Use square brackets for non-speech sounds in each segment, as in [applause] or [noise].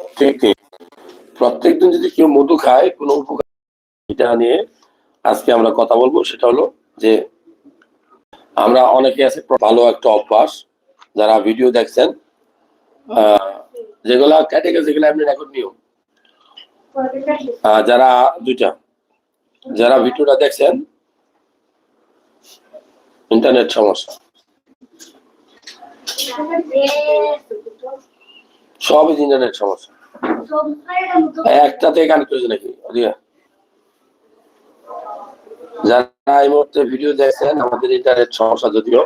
প্রত্যেকদিন প্রত্যেকদিন যদি কেউ মধু খায় কোনো উপকার এটা নিয়ে আজকে আমরা কথা বলব সেটা হলো যে আমরা অনেকে আছে ভালো একটা অভ্যাস যারা ভিডিও দেখছেন যেগুলা কেটে সেগুলো আপনি নিও। আহ, যারা দুইটা যারা ভিডিওটা দেখছেন ইন্টারনেট সমস্যা। সবই ইন্টারনেট সমস্যা। একটাতে কানেক্ট হয়েছে নাকি? যারা এই মুহূর্তে ভিডিও দেখছেন, আমাদের ইন্টারনেট সমস্যা যদিও।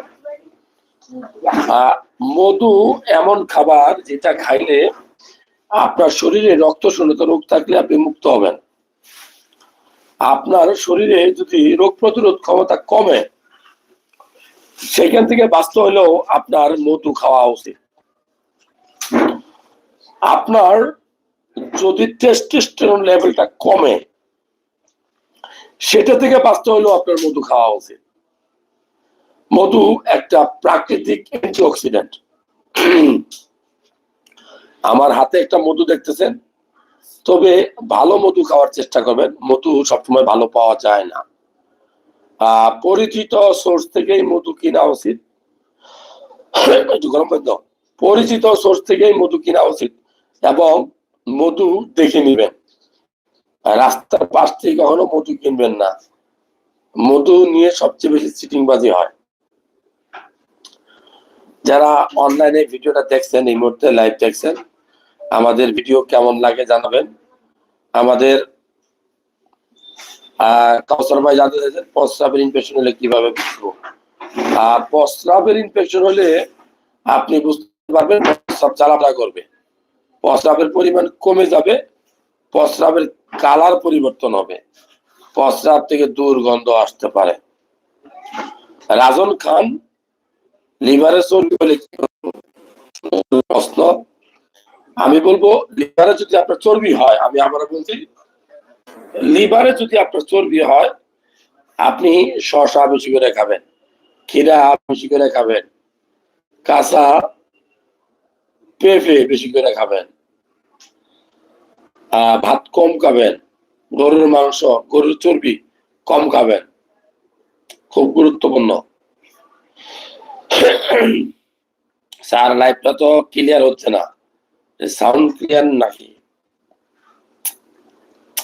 মধু এমন খাবার যেটা খাইলে আপনার শরীরে রক্ত শূন্যতা রোগ থাকলে আপনি মুক্ত হবেন। আপনার শরীরে যদি রোগ প্রতিরোধ ক্ষমতা কমে, সেখান থেকে বাঁচতে হলেও আপনার মধু খাওয়া উচিত। আপনার যদি টেস্টোস্টেরন লেভেলটা কমে, সেটা থেকে বাঁচতে হলেও আপনার মধু খাওয়া উচিত। মধু একটা প্রাকৃতিক অ্যান্টিঅক্সিডেন্ট আমার হাতে একটা মধু দেখতেছেন? তবে ভালো মধু খাওয়ার চেষ্টা করবেন। মধু সবসময় ভালো পাওয়া যায় না। পরিচিত সোর্স থেকেই মধু কিনা উচিত। পরিচিত সোর্স থেকেই মধু কিনা উচিত। এবং মধু দেখে নিবেন। রাস্তার পাশ থেকে কখনো মধু কিনবেন না। মধু নিয়ে সবচেয়ে বেশি চিটিংবাজি হয়। যারা অনলাইনে ভিডিওটা দেখছেন, এই মুহূর্তে লাইভ দেখছেন, আমাদের ভিডিও কেমন লাগে জানাবেন। আমাদের কাউসার ভাই জানতে চাইছেন প্রস্রাবের ইনফেকশন হলে কীভাবে বুঝব? আহ প্রস্রাবের ইনফেকশন হলে আপনি বুঝতে পারবেন প্রস্রাব চালাটা করবে। প্রস্রাবের পরিমাণ কমে যাবে, প্রস্রাবের কালার পরিবর্তন হবে। প্রস্রাব থেকে দুর্গন্ধ আসতে পারে। রাজন খান লিভারে চর্বি হলে প্রশ্ন, আমি বলব, লিভারে যদি আপনার চর্বি হয়, আমি আবার বলছি, লিভারে যদি আপনার চর্বি হয়, আপনি শশা বেশি করে খাবেন, ক্ষীরা বেশি করে খাবেন, কাঁচা পেঁপে বেশি করে খাবেন ভাত কম খাবেন গরুর মাংস গরুর চর্বি কম খাবেন। খুব গুরুত্বপূর্ণ। স্যার লাইফটা তো ক্লিয়ার হচ্ছে না। সাউন্ড ক্লিয়ার নাকি?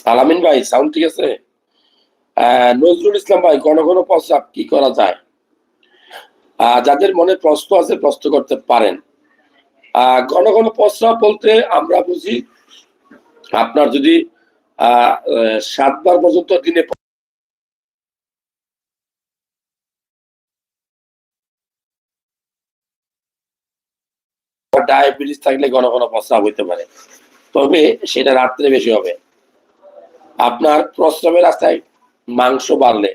আলামিন ভাই সাউন্ড ঠিক আছে? নজরুল ইসলাম ভাই ঘন ঘন প্রস্রাব কি করা যায়? যাদের মনে প্রশ্ন আছে প্রশ্ন করতে পারেন। আহ, ঘন ঘন প্রস্রাব বলতে আমরা বুঝি আপনার যদি সাতবার পর্যন্ত দিনে ডায়াবেটিস থাকলে ঘন ঘন প্রস্রাব হইতে পারে। তবে সেটা রাত্রে বেশি হবে। আপনার প্রস্রাবের রাস্তায় মাংস বাড়লে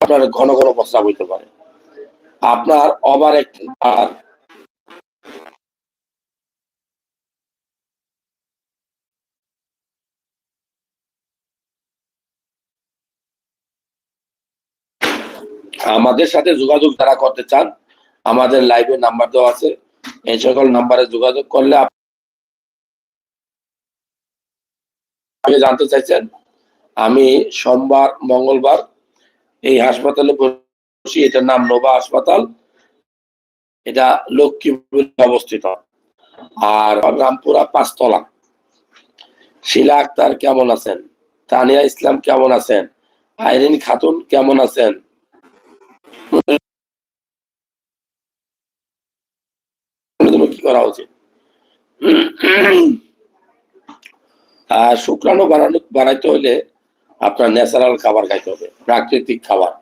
আপনার ঘন ঘন প্রস্রাব হইতে পারে। আপনার ওভার আমাদের সাথে যোগাযোগ যারা করতে চান, আমাদের লাইভে নাম্বার দেওয়া আছে। এই সকল নাম্বারে যোগাযোগ করলে আপনি জানতে চাইছেন, আমি সোমবার, মঙ্গলবার এই হাসপাতালে বসি। এটার নাম নোভা হাসপাতাল। এটা লক্ষ্মীপুর অবস্থিত। আর রামপুরা পাঁচতলা। শিলা আক্তার কেমন আছেন? তানিয়া ইসলাম কেমন আছেন? আইরিন খাতুন কেমন আছেন? কি করা উচিত আর শুক্রাণু বানানো বানাইতে হলে আপনার ন্যাচারাল খাবার খাইতে হবে, প্রাকৃতিক খাবার।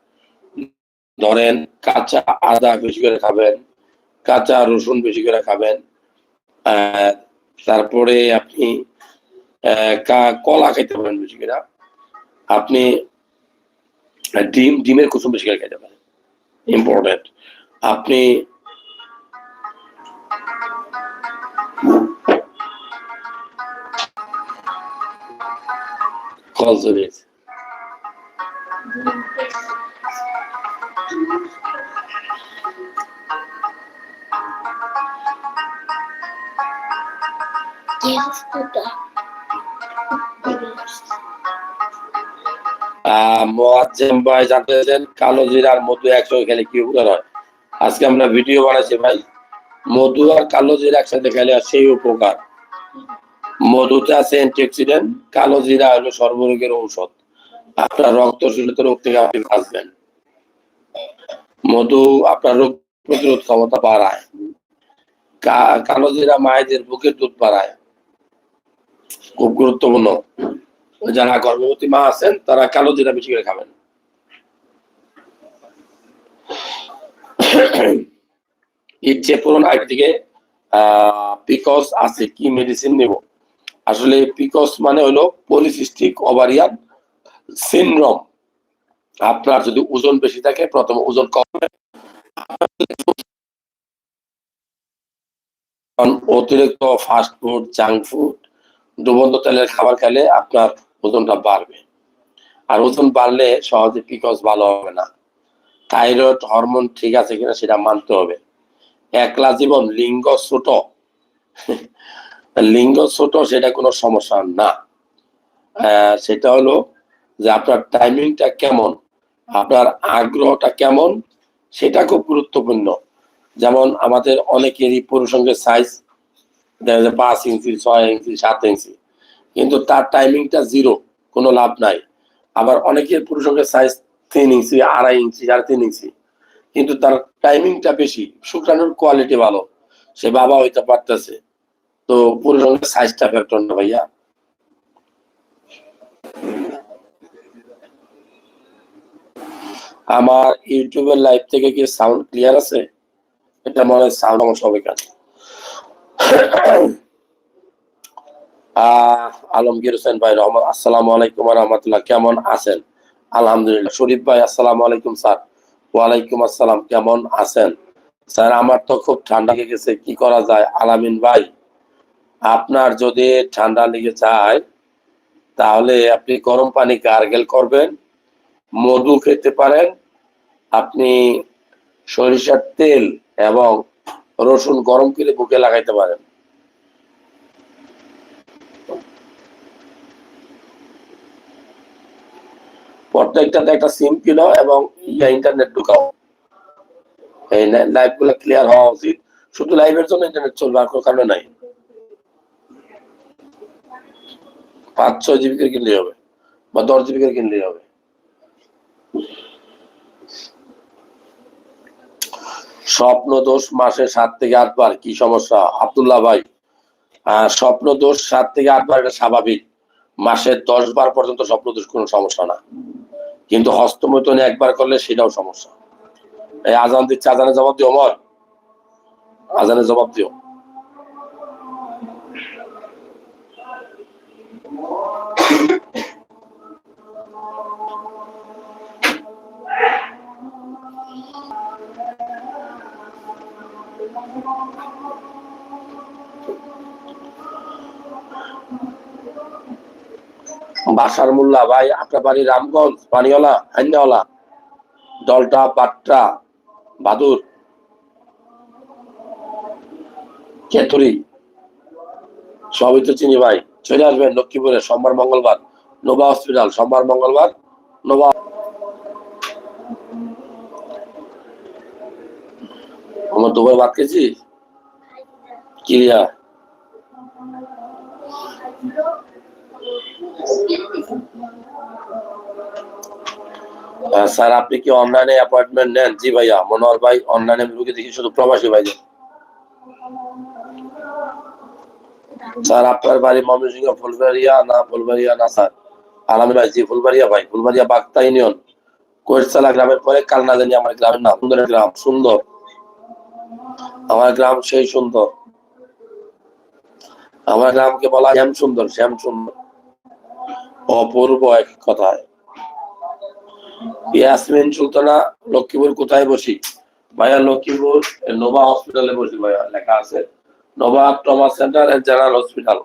ধরেন কাঁচা আদা বেশি করে খাবেন, কাঁচা রসুন বেশি করে খাবেন তারপরে আপনি কলা খাইতে পারেন বেশি করে। আপনি ডিম ডিমের কুসুম বেশি করে খাইতে পারেন। ইম্পর্টেন্ট আপনি কল চলে গেছে। আহ মোয়াজ্জেম ভাই জানতে চাইছেন, কালো জিরার মধু একসঙ্গে খেলে কি উপকার হয়? আজকে আমরা ভিডিও বানাইছি ভাই, মধু আর কালো জিরা একসাথে খেলে সেই উপকার। মধুতে আছে অ্যান্টিঅক্সিডেন্ট কালো জিরা হলো সর্বরোগের ঔষধ। আপনার রক্ত শূন্যতা রোগ থেকে আপনি বাঁচবেন। মধু আপনার রোগ প্রতিরোধ ক্ষমতা বাড়ায়। কালো জিরা মায়েদের বুকের দুধ বাড়ায়। খুব গুরুত্বপূর্ণ। যারা গর্ভবতী মা আছেন, তারা কালো জিরা বেশি করে খাবেন। ইচ্ছে পূরণ আগে থেকে পিকস আছে, কি মেডিসিন নেব? আসলে পিকস মানে হলো পলিসিস্টিক ওভারিয়ান সিনড্রোম আপনার যদি ওজন বেশি থাকে, প্রথম ওজন কমে অতিরিক্ত ফাস্ট ফুড জাঙ্ক ফুড ডুবন্ত তেলের খাবার খেলে আপনার ওজনটা বাড়বে। আর ওজন বাড়লে সহজে পিকস ভালো হবে না। থাইরয়েড হরমোন ঠিক আছে কিনা সেটা মানতে হবে। একলা জীবন, লিঙ্গ ছোট। লিঙ্গ ছোট সেটা কোনো সমস্যা না। সেটা হলো যে আপনার টাইমিংটা কেমন, আপনার আগ্রহটা কেমন, সেটা খুব গুরুত্বপূর্ণ। যেমন আমাদের অনেকেরই পুরুষঙ্গের সাইজ পাঁচ ইঞ্চি, ছয় ইঞ্চি, সাত ইঞ্চি। কিন্তু তার টাইমিংটা জিরো কোনো লাভ নাই। আবার অনেকের পুরুষঙ্গের সাইজ তিন ইঞ্চি আড়াই ইঞ্চি সাড়ে তিন ইঞ্চি কিন্তু তার টাইমিংটা বেশি, শুক্রাণুর কোয়ালিটি ভালো। সে বাবা হইতে পারতেছে। তো পুরুষঙ্গের সাইজটা ফ্যাক্টর না ভাইয়া। আমার ইউটিউবের লাইভ থেকে কি সাউন্ড ক্লিয়ার আছে? এটা মনে হয় সাউন্ড আমার সবাই কাছে আলমগীর হোসেন ভাই রহমান আসসালামু আলাইকুম রহমতুল্লাহ। কেমন আছেন? আলহামদুলিল্লাহ। শরীফ ভাই, আসসালামু আলাইকুম, স্যার। ওয়ালাইকুম আসসালাম। কেমন আছেন? স্যার, আমার তো খুব ঠান্ডা লেগে গেছে। কি করা যায়? আলামিন ভাই, আপনার যদি ঠান্ডা লেগে যায়, তাহলে আপনি গরম পানি গার্গেল করবেন, মধু খেতে পারেন, আপনি সরিষার তেল এবং রসুন গরম করে বুকে লাগাইতে পারেন। প্রত্যেকটাতে একটা সিম কিনো এবং ইয়া ইন্টারনেট ঢুকাও। এই লাইভগুলো ক্লিয়ার হওয়া উচিত। শুধু লাইভের জন্য ইন্টারনেট চলবে, আর কারণে নাই। পাঁচ, ছয় জিবি করে কিনলেই হবে, বা দশ জিবি করে কিনলেই হবে। স্বপ্ন দোষ মাসে সাত থেকে আটবার, কি সমস্যা? আব্দুল্লাহ ভাই স্বপ্ন দোষ সাত থেকে আটবার এটা স্বাভাবিক। মাসে দশ বার পর্যন্ত স্বপ্ন দোষ কোনো সমস্যা না। কিন্তু হস্তমৈথুন একবার করলে সেটাও সমস্যা। এই আজান দিচ্ছে, আজানের জবাব দিও, অমর। আজানের জবাব দিও। বাসার মোল্লা ভাই আপনার বাড়ি রামগঞ্জ, পানিওয়ালা হান্নাওয়ালা দলটা বাট্টা বাদুর কেতুরি সবই তো চিনি ভাই। চলে আসবেন লক্ষ্মীপুরে, সোমবার, মঙ্গলবার। নোভা হসপিটাল, সোমবার, মঙ্গলবার, নোভা। আমার দুবার ভাত খেয়েছি কিরিয়া। স্যার, আপনি কি অনলাইনে অ্যাপয়েন্টমেন্ট নেন? জি ভাইয়া মনোহর ভাই অনলাইনে রুগী দেখি, শুধু প্রবাসী ভাই স্যার, আপনার বাড়ি ময়মনসিংহ, ফুলবাড়িয়া? না ফুলবাড়িয়া না, স্যার। আলামী ভাই, জি, ফুলবাড়িয়া ভাই, ফুলবাড়িয়া বাগতা ইউনিয়ন। কোয়েটসালা গ্রামের পরে কালনা জানি, আমার গ্রামের নাম। সুন্দর গ্রাম, সুন্দর। আমার গ্রাম সেই সুন্দর। আমার গ্রামকে বলা শ্যাম সুন্দর শ্যাম সুন্দর। অপূর্ব এক কথায়। ইয়াসমিন সুলতানা লক্ষ্মীপুর কোথায় বসি? ভাইয়া লক্ষ্মীপুর, নোভা হসপিটালে বসি ভাইয়া, লেখা আছে। Nova trauma centre and general hospital.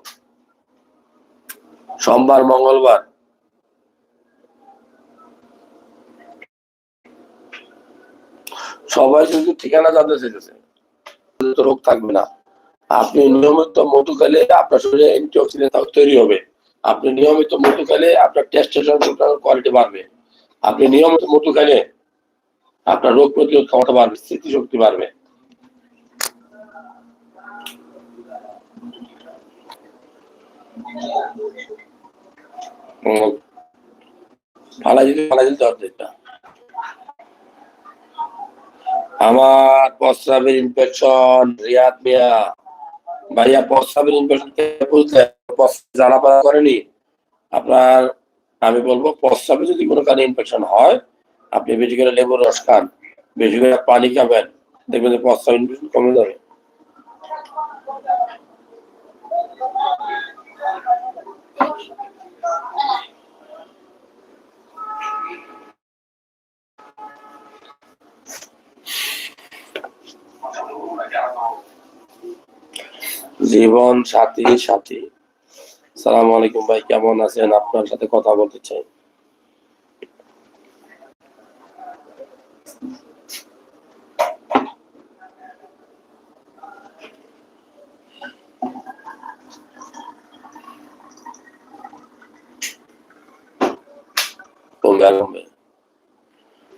সোমবার, মঙ্গলবার। সবাই কিন্তু ঠিকানা জানতে চেয়েছে রোগ থাকবে না। আপনি নিয়মিত মধু খেলে আপনার শরীরে অ্যান্টিঅক্সিডেন্ট তৈরি হবে। আপনি নিয়মিত মধু খেলে আপনার টেস্টোস্টেরন কোয়ালিটি বাড়বে। আপনি নিয়মিত মধু খেলে আপনার রোগ প্রতিরোধ ক্ষমতা বাড়বে, স্মৃতিশক্তি বাড়বে। আমার ইনফেকশন রিয়াদ মিয়া। ভাইয়া, প্রস্রাবের ইনফেকশন বুঝলে প্রস্রাব জ্বালা পালা করেনি, আপনার, আমি বলব, প্রস্রাবে যদি কোনো কারণে ইনফেকশন হয়, আপনি বেশি করে লেবুর রস খান, বেশি করে পানি খাবেন, দেখবেন যে প্রস্রাব ইনফেকশন কমে যাবে। জীবন সাথী সাথী। সালাম আলাইকুম ভাই, কেমন আছেন? আপনার সাথে কথা বলতে চাই।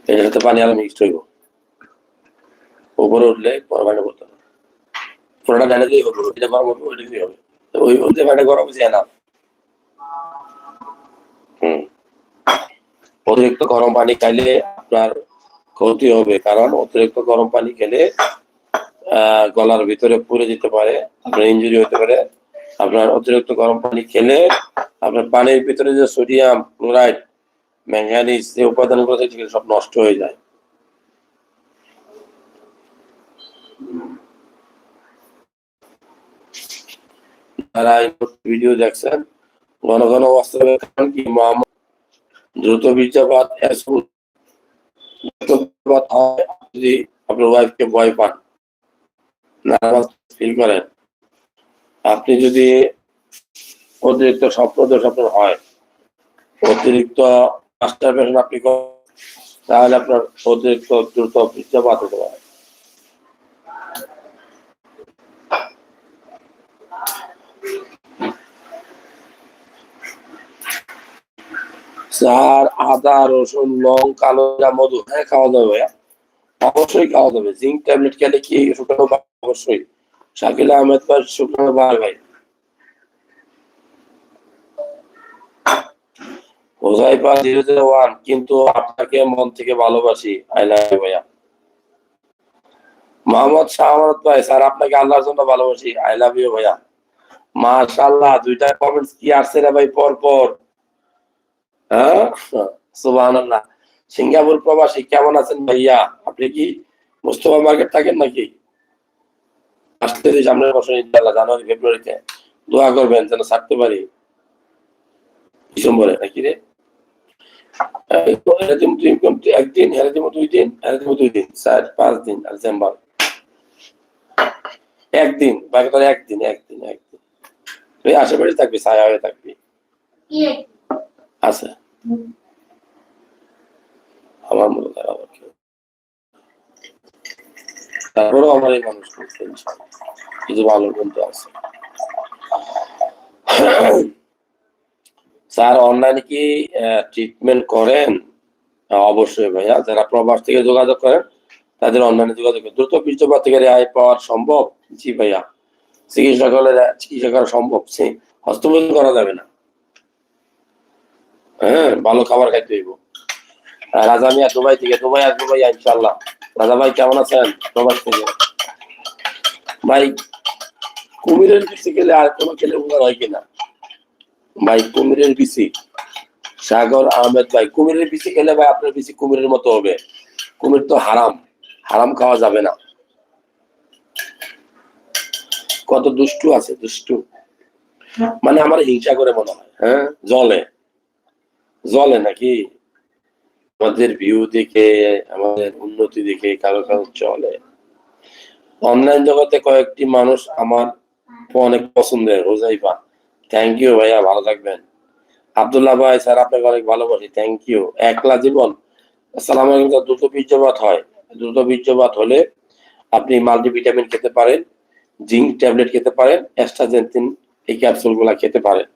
এটার সাথে পানি আরও মিক্সড হইব। উপরে উঠলে পরমাণু করতে হবে। পুরোটা ঢালে দিয়ে হবে এটা গরম ওইটা দিয়ে হবে। ওই ওই জায়গাটা গরম হচ্ছে না। হুম। অতিরিক্ত গরম পানি খাইলে আপনার ক্ষতি হবে কারণ অতিরিক্ত গরম পানি খেলে আহ, গলার ভিতরে পুড়ে যেতে পারে আপনার ইঞ্জুরি হতে পারে। আপনার অতিরিক্ত গরম পানি খেলে আপনার পানির ভিতরে যে সোডিয়াম ক্লোরাইড ম্যাঙ্গানিজ যে উপাদানগুলো থাকে সব নষ্ট হয়ে যায়। যারা ভিডিও দেখছেন। ঘন ঘন অস্ত্রের কারণ কি মোহাম্মদ দ্রুত হয় যদি আপনার ওয়াইফকে ভয় পান নার্ভাস ফিল করেন, আপনি যদি অতিরিক্ত স্বপ্ন আপনার হয়, অতিরিক্ত মাস্টারবেশন আপনি তাহলে আপনার অতিরিক্ত দ্রুত বীর্যপাত হতে পারে। চার, আদা, রসুন লং কালো মধু। হ্যাঁ খাওয়া যাবে ভাইয়া। অবশ্যই খাওয়া যাবে জিঙ্ক ট্যাবলেট খেলে কি শুকানো অবশ্যই। শাকিল আহমেদ ভাই শুকানো ভাই। জিরো জিরো ওয়ান কিন্তু আপনাকে মন থেকে ভালোবাসি। আই লাভ ইউ ভাইয়া। মোহাম্মদ শাহমাদ ভাই, স্যার, আপনাকে আল্লাহর জন্য ভালোবাসি। আই লাভ ইউ ভাইয়া। মাশাআল্লাহ, দুইটা কমেন্টস কি আসছে রে ভাই? পর পর হ্যাঁ সিঙ্গাপুর প্রবাসী কেমন আছেন ভাইয়া? আপনি কি মুস্তফা মার্কেট থাকেন নাকি? আসতে দিই সামনের বছর ইনশাআল্লাহ জানুয়ারি, ফেব্রুয়ারিতে দোয়া করবেন যেন ছাড়তে পারি। ডিসেম্বরে নাকি রে? একদিন হেরে দুই দিন দুই দিন, চার, পাঁচ দিন আর ডিসেম্বর। একদিন, বাকি তাহলে একদিন একদিন একদিন। আশেপাশে থাকবি, ছায়া হয়ে থাকবি। আছে। আমার মনে হয় আবার কেউ। তারপরেও আমার এই মানুষ কিছু ভালো বন্ধু আছে। স্যার অনলাইনে কি ট্রিটমেন্ট করেন? হ্যাঁ, অবশ্যই ভাইয়া। যারা প্রবাস থেকে যোগাযোগ করেন তাদের অনলাইনে যোগাযোগ। দ্রুত বীর্যপাত থেকে রেহাই পাওয়ার সম্ভব? জি ভাইয়া। চিকিৎসা করলে চিকিৎসা করা সম্ভব? সে হস্তমোধন করা যাবে না। হ্যাঁ ভালো খাবার খাইতে হইব। রাজা মিয়া দুবাই থেকে, দুবাই আসব ভাইয়া ইনশাল্লাহ রাজা ভাই কেমন আছেন? প্রবাস থেকে। ভাই, কুমিরের পিছিয়ে গেলে আর কোনো খেলে উপকার হয় কিনা? ভাই, কুমিরের পিসি সাগর আহমেদ ভাই, কুমিরের পিসি খেলে ভাই আপনার পিসি কুমিরের মতো হবে। কুমির তো হারাম। হারাম খাওয়া যাবে না। কত দুষ্টু আছে, দুষ্টু। মানে আমার হিংসা করে মনে হয় হ্যাঁ? জলে। জলে নাকি? আমাদের ভিউ দেখে, আমাদের উন্নতি দেখে কারও কারও চলে। অনলাইন জগতে কয়েকটি মানুষ আমার অনেক পছন্দের, হোজাইফা। থ্যাংক ইউ ভাইয়া, ভালো থাকবেন। আব্দুল্লাহ ভাই, স্যার, আপনাকে অনেক ভালোবাসি। থ্যাংক ইউ একলা জীবন। আসসালামু দ্রুত বীর্যপাত হয়। দ্রুত বীর্যপাত হলে আপনি মাল্টিভিটামিন খেতে পারেন জিঙ্ক ট্যাবলেট খেতে পারেন অ্যাস্ট্রাজেন্টিন এই ক্যাপসুলগুলা খেতে পারেন।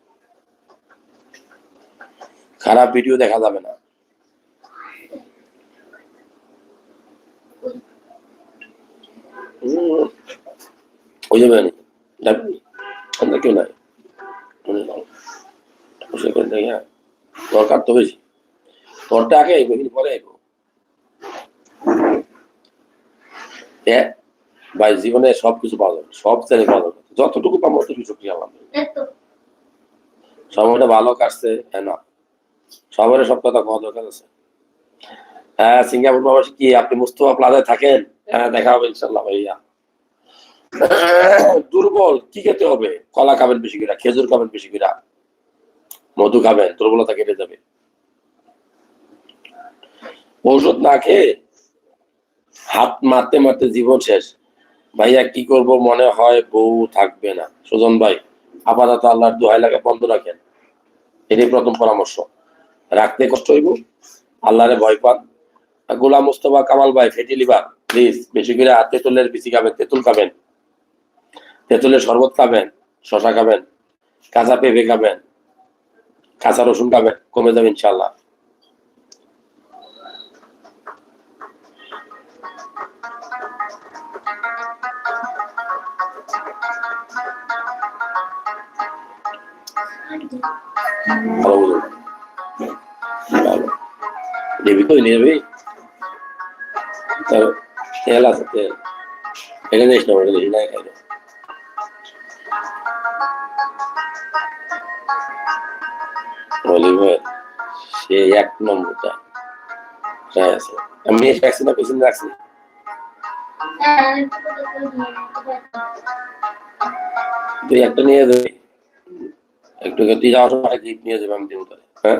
খারাপ ভিডিও দেখা যাবে না। ওই যাবে না কেউ নাই। সেখান থেকে হ্যাঁ, দরকার তো বেশি তোরটা আগে আইবো কিন্তু পরে ভাই জীবনে সবকিছু পাওয়া যাবে সব শ্রেণি পাওয়া যাবে। যতটুকু পাবো ততটুকু সময়টা ভালো কাটছে হ্যাঁ না? সবারই সব কথা কওয়া দরকার আছে। হ্যাঁ সিঙ্গাপুর প্রবাসী কি, আপনি মুস্তফা প্লাজায় থাকেন? হ্যাঁ দেখা হবে ইনশাল্লাহ ভাইয়া। [coughs] দুর্বল, কি খেতে হবে? কলা খাবেন বেশি করে, খেজুর খাবেন বেশি করে। মধু খাবেন, দুর্বলতা কেটে যাবে। ঔষধ না খেয়ে হাত মারতে মারতে জীবন শেষ। ভাইয়া, কি করব? মনে হয় বউ থাকবে না। সুজন ভাই, আপাতত আল্লাহর দোহাই লাগে বন্ধ রাখেন। এটাই প্রথম পরামর্শ। রাখতে কষ্ট হইব। আল্লাহরে ভয় পান। গোলাম মুস্তফা কামাল ভাই, ফেটি লিভার প্লিজ বেশি করে তেঁতুলের বিচি খাবেন, তেঁতুল খাবেন। তেঁতুলের শরবত খাবেন, শশা খাবেন, কাঁচা পেঁপে খাবেন, কাঁচা রসুন খাবেন, কমে যাবে ইনশাল্লাহ ভালো ভালো দিবি তো নেবে তার তেল আছে না খাইলে অলিভার সে এক নম্বরটা হ্যাঁ আছে আমি না পেছনে রাখছি নিয়ে তুই একটা নিয়ে যাবি একটু তুই যাওয়ার সময় গিফট নিয়ে যাবে আমি তোরে হ্যাঁ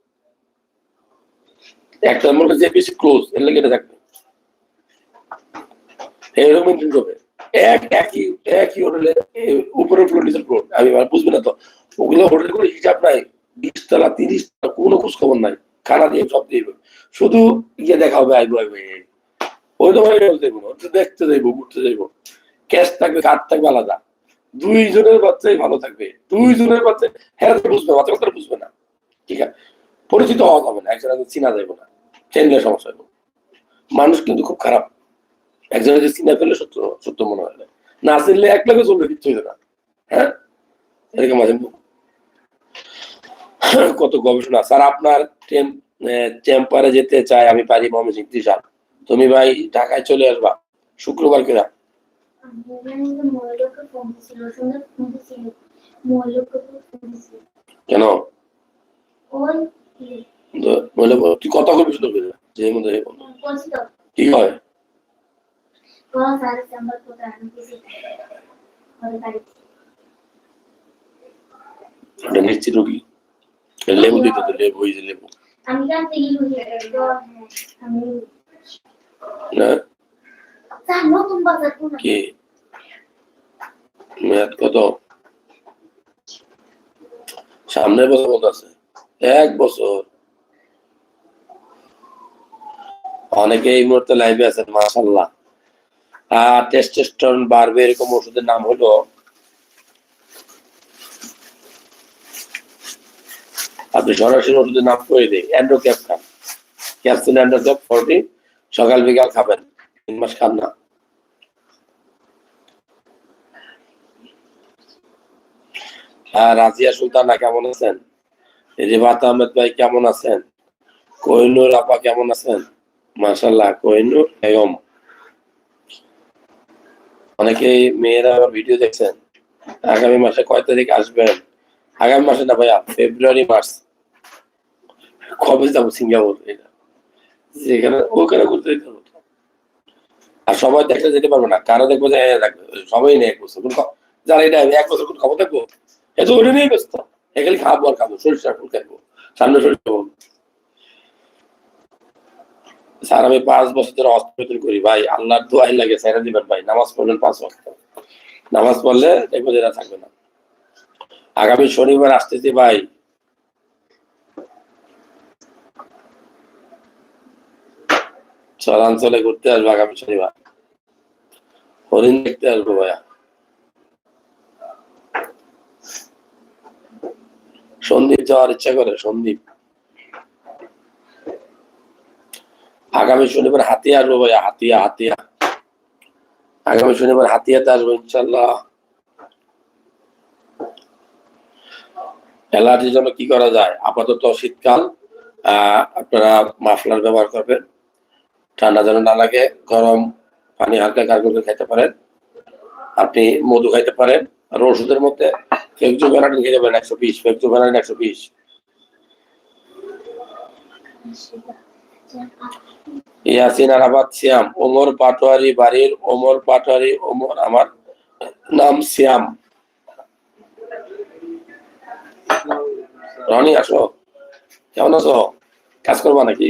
বেশি ক্লোজ থাকবে। এরকম করবে এক, একই একই হোটেলে উপরে ফ্লোর ফ্লোর আমি বুঝবে না তো। ওগুলো হোটেল করে হিসাব নাই। কোনো খোঁজ খবর নাই। খানা দিয়ে সব দিয়ে। শুধু দেখা হবে আইবো আইবো ওই তো দেখতে ঘুরতে ক্যাশ থাকবে কার্ড থাকবে, আলাদা। দুইজনের বাচ্চাই ভালো থাকবে। দুইজনের বাচ্চা হ্যাঁ বুঝবে মাথা কথা বুঝবে না। ঠিক আছে। পরিচিত হওয়া যাবে না। একজন চিনা যাইবো না। চেনলে সমস্যা হবে মানুষ কিন্তু খুব খারাপ। একজন যদি চিনা ফেলে সত্য সত্য মনে হয় না। না চিনলে এক লাগে চলবে, কিচ্ছু হইবে না। হ্যাঁ? এরকম মাঝে কত গবেষণা স্যার আপনার চেম্পারে যেতে চাই আমি পারি মহামেদ সিং ত্রিশাল তুমি ভাই ঢাকায় চলে আসবা। শুক্রবার কিনা? কেন? বলে তুই কথা কবি শুধু যে মধ্যে কি হয়? নিশ্চিত রোগী। লেবু দিতে তো লেবু ওই যে লেবু। না? কি? মেয়াদ কত? সামনের বছর কত আছে। এক বছর। অনেকে এই মুহূর্তে লাইভে আছেন মাশাল্লাহ আর টেস্টোস্টেরন বাড়বে এরকম ওষুধের নাম হলো আপনি সরাসরি ওষুধের নাম করে দিই? অ্যান্ড্রোক্যাপ খান ক্যাপসুল অ্যান্ড্রোক্যাপ ফোরটি সকাল বিকাল খাবেন, তিন মাস খান না। হ্যাঁ রাজিয়া সুলতানা কেমন আছেন? রেবাত আহমেদ ভাই কেমন আছেন? কোহিনুর আপা কেমন আছেন? মাশাল্লাহ কোহিনুর এয়ম অনেকেই মেয়েরা ভিডিও দেখছেন। আগামী মাসে কয় তারিখ আসবেন? আগামী মাসে না ভাইয়া, ফেব্রুয়ারি, মার্চ। কবে যাব? সিঙ্গাপুর। যেখানে, ওখানে ঘুরতে যেতে হতো আর সবাই দেখলে যেতে পারব না। কারও দেখব যে সবাই নেই এক বছর। যারা এটা এক বছর কোন খবর দেখব? এ তো ওটা নিয়ে ব্যস্ত। এখানে খাব আর খাব ফুল খাব সামনে সরিষা স্যার, আমি পাঁচ বছর ধরে হসপিটাল করি। ভাই, আল্লাহর দোয়াই লাগে স্যার দিবেন ভাই। নামাজ পড়লেন পাঁচ বছর। নামাজ পড়লে দেখব যেটা থাকবে না। আগামী শনিবার আসতেছি ভাই। চরাঞ্চলে ঘুরতে আসব আগামী শনিবার। হরিণ দেখতে আসব ভাইয়া। সন্দীপ যাওয়ার ইচ্ছা করে, সন্দীপ। আগামী শনিবার হাতিয়া আসব ভাইয়া, হাতিয়া হাতিয়া। আগামী শনিবার হাতিয়াতে আসব ইনশাল্লাহ। অ্যালার্জির জন্য কি করা যায়? আপাতত শীতকাল আপনারা মাফলার ব্যবহার করবেন। ঠান্ডা যেন না লাগে, গরম পানি হালকা গার্গল খাইতে পারেন। আপনি মধু খাইতে পারেন। আর ওষুধের মধ্যে একশো বিশ একশো বিশ। ইয়াসিন আরাবাদ সিয়াম ওমর পাটোয়ারি বাড়ির ওমর পাটোয়ারি ওমর আমার নাম সিয়াম। রনি আসো। কেমন আছো? কাজ করবা নাকি?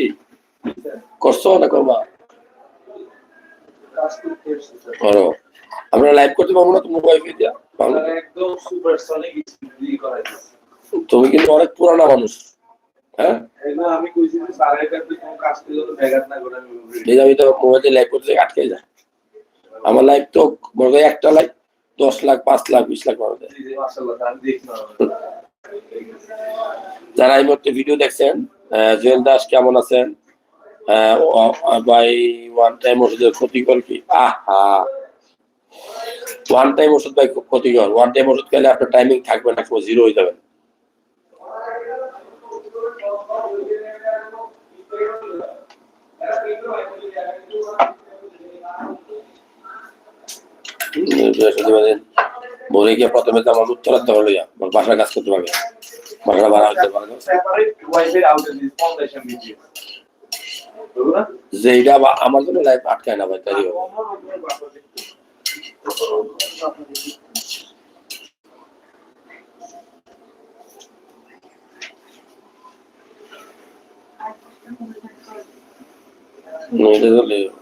করছ না করবা? করো। আমরা লাইভ করতে পারব না তো মোবাইল দিয়া? তুমি কিন্তু অনেক পুরানা মানুষ। আমি কইছি যে সারের কাছে কোনো কাজ করলে তো ব্যাঘাত না করে আমি এই যে আমি তো মোবাইলে লাইভ করতে আটকে যায়। আমার লাইভ তো মনে একটা লাইভ দশ লাখ পাঁচ লাখ বিশ লাখ মানুষ যারা এই মুহূর্তে ভিডিও দেখছেন জুয়েল দাস কেমন আছেন? ও- ওয়ান টাইম ওষুধের ক্ষতিকর কি? আহা! ওয়ান টাইম ওষুধ ভাই খুব ক্ষতিকর। ওয়ান টাইম ওষুধ খেলে আপনার টাইমিং থাকবে না জিরো হয়ে যাবে বৃহস্পতিবার ভোরে গিয়ে প্রথমে তো আমার উত্তরাতে হলো আমার বাসার কাজ করতে পারবে বাসা ভাড়া হতে পারবে যে আমার জন্য লাইফ আটকায় না ভাই তাই No, তো লে-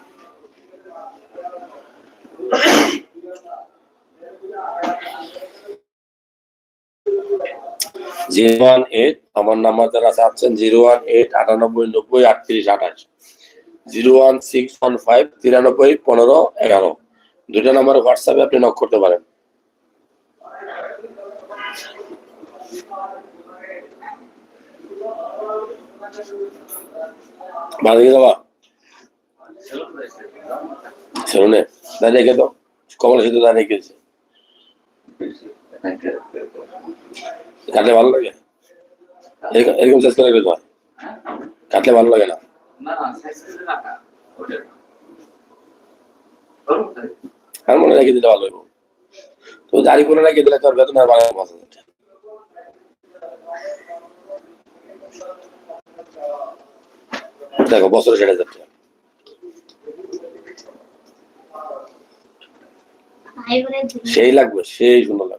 আমার নাম্বার যারা চাচ্ছেন, জিরো ওয়ান এইট, আটানব্বই, নব্বই, আটত্রিশ, আঠাশ। Zero one six one five, তিরানব্বই, পনেরো, এগারো। দুটো নাম্বার হোয়াটসঅ্যাপে আপনি নক করতে পারেন। গেছে শুনে দাঁড়িয়ে তো কমলা সেতু দাঁড়িয়ে গেছে। কাটলে ভালো লাগে? এরকম এরকম শেষ করে তোমার? কাটলে ভালো লাগে না? সাইজ আর মনে রেখে দিলে ভালো হইব। তো দাড়ি করে রেখে দিলে তোর বেতন আর বাড়ানো পাঁচ হাজার দেখো বছরে ষাট হাজার টাকা। সেই লাগবে সেই সুন্দর লাগবে।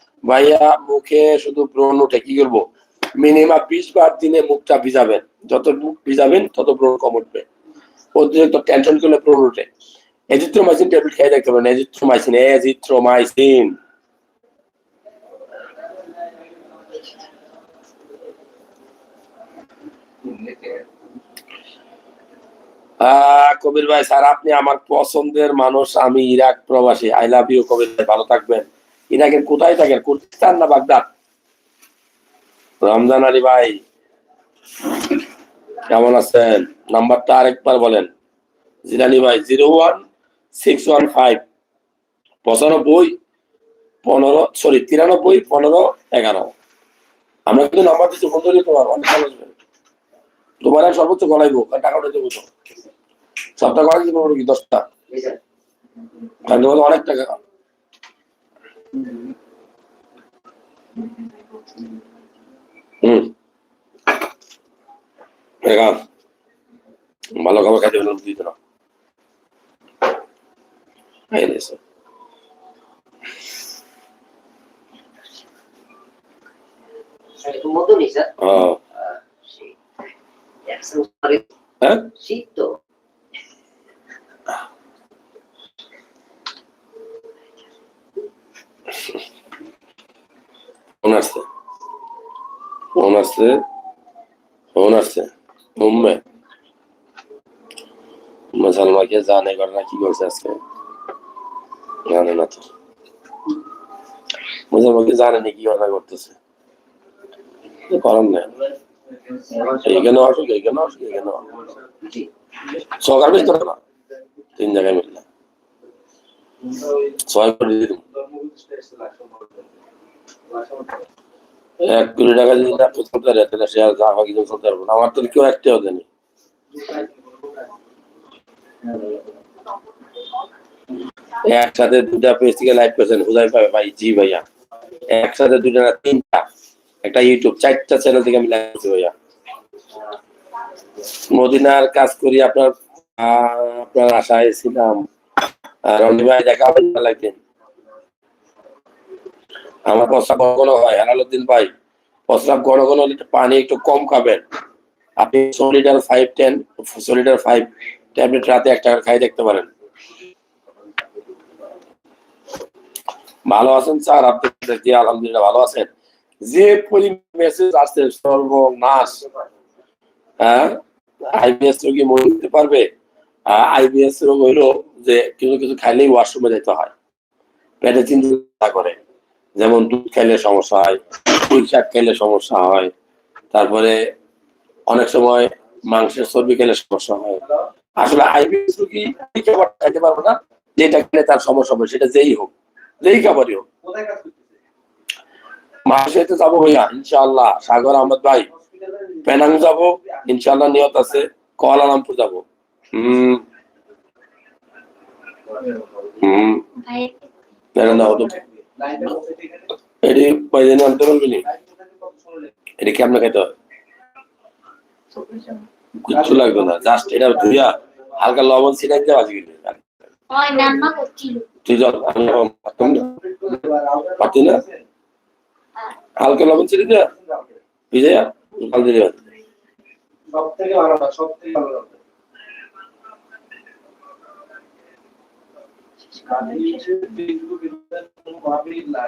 ভাইয়া মুখে শুধু ব্রণ উঠে কি করব মিনিমাম বিশ বার দিনে মুখটা ভিজাবেন। যত মুখ ভিজাবেন, তত ব্রণ কম উঠবে। অতিরিক্ত টেনশন করলে ব্রণ উঠে এজিথ্রোমাইসিন ট্যাবলেট খেয়ে দেখতে পারেন এজিথ্রোমাইসিন এজিথ্রোমাইসিন কবির ভাই, স্যার, আপনি আমার পছন্দের মানুষ, আমি ইরাক প্রবাসী। আই লাভ ইউ কবির ভাই, ভালো থাকবেন। ইরাকের কোথায় থাকেন কুর্দিস্তান না বাগদাদ? রমজান আলী ভাই, কেমন আছেন? নাম্বারটা আরেকবার বলেন। জিলানি ভাই, zero one six one five, পঁচানব্বই, পনেরো, সরি, তিরানব্বই, পনেরো, এগারো। আমরা কিন্তু নাম্বার দিচ্ছি, ফোন ধরে তোমার অনেক ভালো তোমার আর সর্বোচ্চ গলাইবো টাকা দেবো তো। সবটা গলাই কি দশটা? অনেক টাকা। হুম একা ভালো খাবার খাইতে হলে দিত না খাই দিয়েছে মধুরি স্যার হ্যাঁ হ্যাঁ শীত তো ফোন আসছে ফোন আসছে ফোন আসছে মুম্বাই মুসলমানকে জানে না কি করছে আজকে জানে না তো মুসলমানকে জানে না কি ঘটনা করতেছে করার নেই এইখানে আসুক এইখানে আসুক এইখানে আসুক জি বেশ করে না তিন জায়গায় মিললে ছয় দিবো। এক কোটি টাকা যদি পারে তাহলে সে আর পারব না। আমার তো কেউ একটাও দেয়নি। একসাথে দুটা পেজ থেকে লাইভ হুদাই পাবে ভাই, জি ভাইয়া। একসাথে দুটা না, তিনটা। একটা ইউটিউব চারটা চ্যানেল থেকে আমি লাইভ করছি ভাইয়া। মদিনার কাজ করি আপনার আপনার আশায় ছিলাম। আর রনি ভাই, দেখা হবে না লাগবেন আমার প্রস্রাব ঘন হয় হেলালুদ্দিন ভাই। প্রস্রাব ঘন ঘন পানি একটু কম খাবেন। আপনি সোলিডার ফাইভ টেন সোলিডার ফাইভ ট্যাবলেট রাতে একটা খাই দেখতে পারেন। ভালো আছেন স্যার? আপনি আলহামদুলিল্লাহ ভালো আছেন। যে মেসেজ আসছে, সর্বনাশ। হ্যাঁ? আইবিএস রোগী পারবে। আইবিএস রোগ হইল যে কিছু কিছু খাইলেই ওয়াশরুমে যেতে হয়। পেটে চিন্তা করে। যেমন দুধ খাইলে সমস্যা হয় পুঁই শাক খাইলে সমস্যা হয় তারপরে অনেক সময় মাংসের চর্বি খেলে সমস্যা হয়। আসলে আইবিএস রোগী খাবার খাইতে পারবে না? যেটা খেলে তার সমস্যা হবে সেটা যেই হোক যেই খাবারই হোক। মাসেতে যাব ভাইয়া ইনশাআল্লাহ। সাগর আহমদ ভাই পেনাং যাব ইনশাআল্লাহ নিয়ত আছে। কোয়ালালামপুর যাব। হম। হম। পেনাং তো এটি পয়দিন আনতে পারবি নি লাইন কোথায় কত সময় লাগে এটি কেমনে খাইতে হয়? কিচ্ছু লাগবে না জাস্ট এটা ধুইয়া হালকা লবণ ছিটাই দিয়ে বাজি গেলে তুই পারতাম না। পারতি না? হালকা লবণ ছিটে দিয়া ভিজে কাল দিয়ে সব থেকে ভালো সব থেকে ভালো না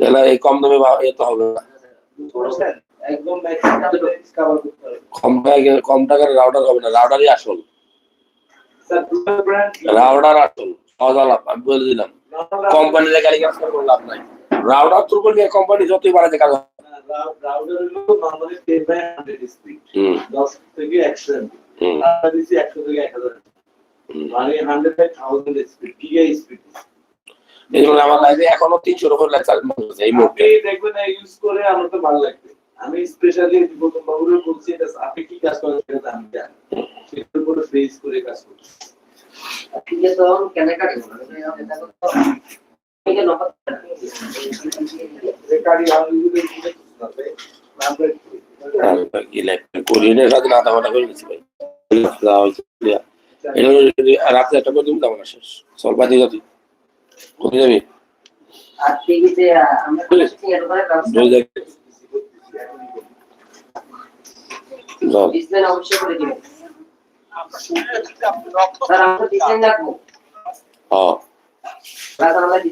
তাহলে এই কম দামে এ তো হবে না। একদম কম টাকার রাউটার হবে না রাউটারই আসল। রাউটার আসল সহজ আমি বলে দিলাম। কোম্পানিতে গাড়ি কাজ করে লাভ নাই। রাউটার থ্রু করলে কোম্পানি যতই বাড়াতে কাজ। রাউটার হলো নরমালি 10 বাই 100 স্পিড 10 থেকে 100 এমবি হুম। আমরা দিছি 100 থেকে 1000 হুম। মানে 100 বাই 1000 স্পিড গিগা স্পিড এই জন্য আমার লাইফে এখনও তিনশোর উপর লেকচার এই মুহূর্তে। দেখবেন ইউজ করে আমার তো ভালো লাগবে। আমি স্পেশালি গৌতম বাবুরে বলছি এটা আপনি কি কাজ করেন সেটা আমি জানি। সেটার উপরে ফেস করে কাজ করছি। কারি কোরিয়ানের সাথে না করে ভাই। এটা যদি রাত্রে একটা করে দিন দামাটা শেষ। সলপা দিয়ে যাবি। কোথায় যাবি। আর আমরা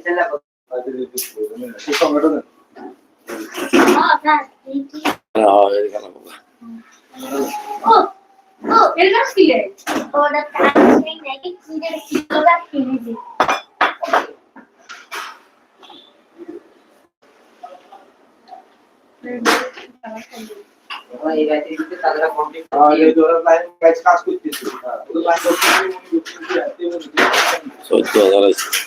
হ্যাঁ হ্যাঁ হ্যাঁ রাইতের ভিতরে তারা কমপ্লিট তাহলে ধরো লাইন কাজ কাজ করতেছে ওই লাইন করতে উনি করতেছে চোদ্দ হাজার আছে